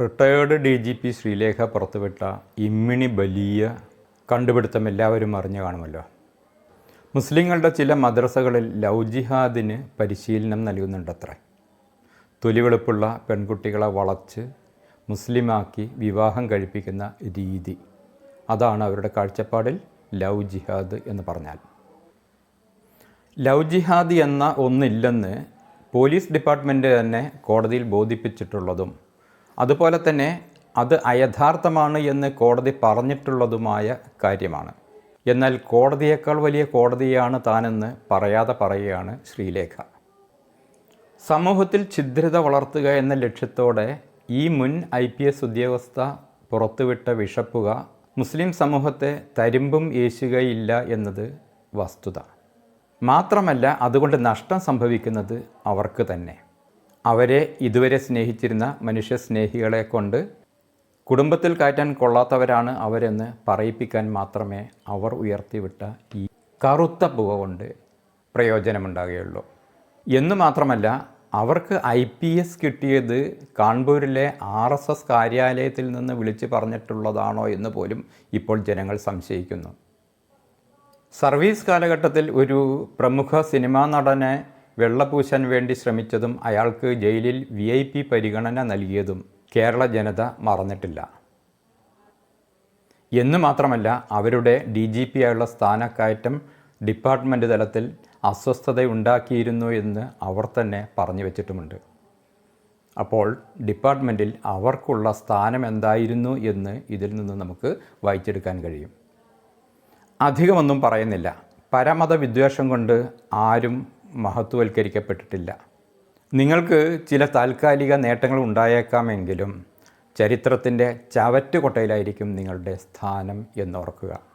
Retired D G P Sreelekha പുറത്തുവിട്ട ഇമ്മിണി ബലിയ കണ്ടുപിടുത്തം എല്ലാവരും അറിഞ്ഞു കാണുമല്ലോ. മുസ്ലിങ്ങളുടെ ചില മദ്രസകളിൽ ലവ് ജിഹാദിന് പരിശീലനം നൽകുന്നുണ്ടത്രേ. തൊലിവെളുപ്പുള്ള പെൺകുട്ടികളെ വളച്ച് മുസ്ലിമാക്കി വിവാഹം കഴിപ്പിക്കുന്ന രീതി. അതാണ് അവരുടെ കാഴ്ചപ്പാടിൽ ലവ് ജിഹാദ് എന്ന് പറഞ്ഞാൽ. ലവ് ജിഹാദ് എന്ന ഒന്നില്ലെന്ന് പോലീസ് ഡിപ്പാർട്ട്മെന്റ് തന്നെ കോടതിയിൽ ബോധിപ്പിച്ചിട്ടുള്ളതും അതുപോലെ തന്നെ അത് അയഥാർത്ഥമാണ് എന്ന് കോടതി പറഞ്ഞിട്ടുള്ളതുമായ കാര്യമാണ്. എന്നാൽ കോടതിയേക്കാൾ വലിയ കോടതിയാണ് താനെന്ന് പറയാതെ പറയുകയാണ് ശ്രീലേഖ. സമൂഹത്തിൽ ഛിദ്രത വളർത്തുക എന്ന ലക്ഷ്യത്തോടെ ഈ മുൻ ഐ പി എസ് ഉദ്യോഗസ്ഥ പുറത്തുവിട്ട വിഷപ്പുക മുസ്ലിം സമൂഹത്തെ തരുമ്പും ഏശുകയില്ല എന്നത് വസ്തുത. മാത്രമല്ല അതുകൊണ്ട് നഷ്ടം സംഭവിക്കുന്നത് അവർക്ക് തന്നെ. അവരെ ഇതുവരെ സ്നേഹിച്ചിരുന്ന മനുഷ്യ സ്നേഹികളെ കൊണ്ട് കുടുംബത്തിൽ കയറ്റാൻ കൊള്ളാത്തവരാണ് അവരെന്ന് പറയിപ്പിക്കാൻ മാത്രമേ അവർ ഉയർത്തിവിട്ട ഈ കറുത്ത പുക കൊണ്ട് പ്രയോജനമുണ്ടാകുകയുള്ളൂ. എന്ന് മാത്രമല്ല അവർക്ക് ഐ പി എസ് കിട്ടിയത് കാൺപൂരിലെ ആർ എസ് എസ് കാര്യാലയത്തിൽ നിന്ന് വിളിച്ചു പറഞ്ഞിട്ടുള്ളതാണോ എന്ന് പോലും ഇപ്പോൾ ജനങ്ങൾ സംശയിക്കുന്നു. സർവീസ് കാലഘട്ടത്തിൽ ഒരു പ്രമുഖ സിനിമാ നടനെ വെള്ളപൂശാൻ വേണ്ടി ശ്രമിച്ചതും അയാൾക്ക് ജയിലിൽ വി ഐ പി പരിഗണന നൽകിയതും കേരള ജനത മറന്നിട്ടില്ല. എന്ന് മാത്രമല്ല അവരുടെ ഡി ജി പി ആയുള്ള സ്ഥാനക്കയറ്റം ഡിപ്പാർട്ട്മെന്റ് തലത്തിൽ അസ്വസ്ഥതയുണ്ടാക്കിയിരുന്നു എന്ന് അവർ തന്നെ പറഞ്ഞു വച്ചിട്ടുമുണ്ട്. അപ്പോൾ ഡിപ്പാർട്ട്മെന്റിൽ അവർക്കുള്ള സ്ഥാനം എന്തായിരുന്നു എന്ന് ഇതിൽ നിന്ന് നമുക്ക് വായിച്ചെടുക്കാൻ കഴിയും. അധികമൊന്നും പറയുന്നില്ല. പരമത വിദ്വേഷം കൊണ്ട് ആരും മഹത്വവൽക്കരിക്കപ്പെട്ടിട്ടില്ല. നിങ്ങൾക്ക് ചില താൽക്കാലിക നേട്ടങ്ങൾ ഉണ്ടായേക്കാമെങ്കിലും ചരിത്രത്തിന്റെ ചവറ്റുകൊട്ടയിലായിരിക്കും നിങ്ങളുടെ സ്ഥാനം എന്നോർക്കുക.